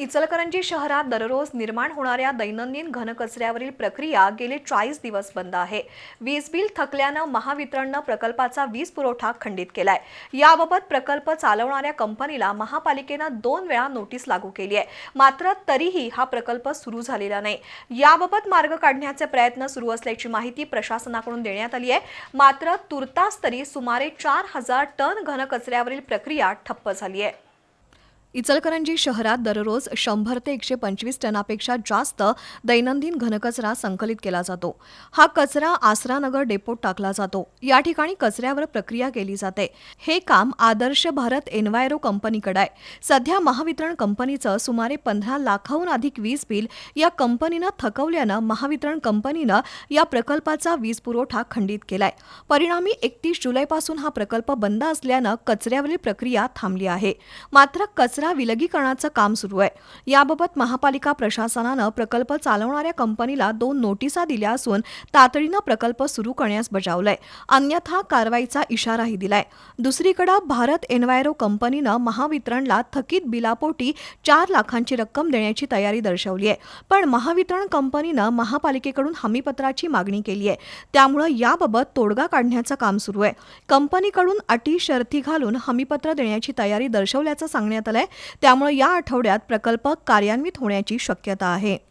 इचलकरंजी शहरात दररोज निर्माण होणाऱ्या दैनंदिन घनकचऱ्यावरील प्रक्रिया गेले चाळीस दिवस बंद आहे. वीज बिल थकल्यानं महावितरणनं प्रकल्पाचा वीज पुरवठा खंडित केलाय. याबाबत प्रकल्प चालवणाऱ्या कंपनीला महापालिकेनं दोन वेळा नोटीस लागू केली आहे. मात्र तरीही हा प्रकल्प सुरू झालेला नाही. याबाबत मार्ग काढण्याचे प्रयत्न सुरू असल्याची माहिती प्रशासनाकडून देण्यात आली आहे. मात्र तुर्तास तरी सुमारे चार हजार टन घनकचऱ्यावरील प्रक्रिया ठप्प झाली आहे. इचलकरंजी शहरात दररोज शंभर ते एकशे पंचवीस टनापेक्षा जास्त दैनंदिन घनकचरा संकलित केला जातो. हा कचरा आसरानगर डेपोत टाकला जातो. या ठिकाणी कचऱ्यावर प्रक्रिया केली जाते. हे काम आदर्श भारत एनवायरो कंपनीकडे आहे. सध्या महावितरण कंपनीचं सुमारे पंधरा लाखाहून अधिक वीज बिल या कंपनीनं थकवल्यानं महावितरण कंपनीनं या प्रकल्पाचा वीज पुरवठा खंडित केलाय. परिणामी एकतीस जुलैपासून हा प्रकल्प बंद असल्यानं कचऱ्यावरील प्रक्रिया थांबली आहे. मात्र कचरा विलगीकरणाचं काम सुरू आहे. याबाबत महापालिका प्रशासनानं प्रकल्प चालवणाऱ्या कंपनीला दोन नोटिसा दिल्या असून तातडीनं प्रकल्प सुरू करण्यास बजावलाय. अन्यथा कारवाईचा इशाराही दिलाय. दुसरीकडे भारत एनवायरो कंपनीनं महावितरणला थकीत बिलापोटी चार लाखांची रक्कम देण्याची तयारी दर्शवली आहे. पण महावितरण कंपनीनं महापालिकेकडून हमीपत्राची मागणी केली आहे. त्यामुळं याबाबत तोडगा काढण्याचं काम सुरू आहे. कंपनीकडून अटी शर्थी घालून हमीपत्र देण्याची तयारी दर्शवल्याचं सांगण्यात आलंय. त्यामुळे या आठवड्यात प्रकल्प कार्यान्वित होण्याची शक्यता आहे.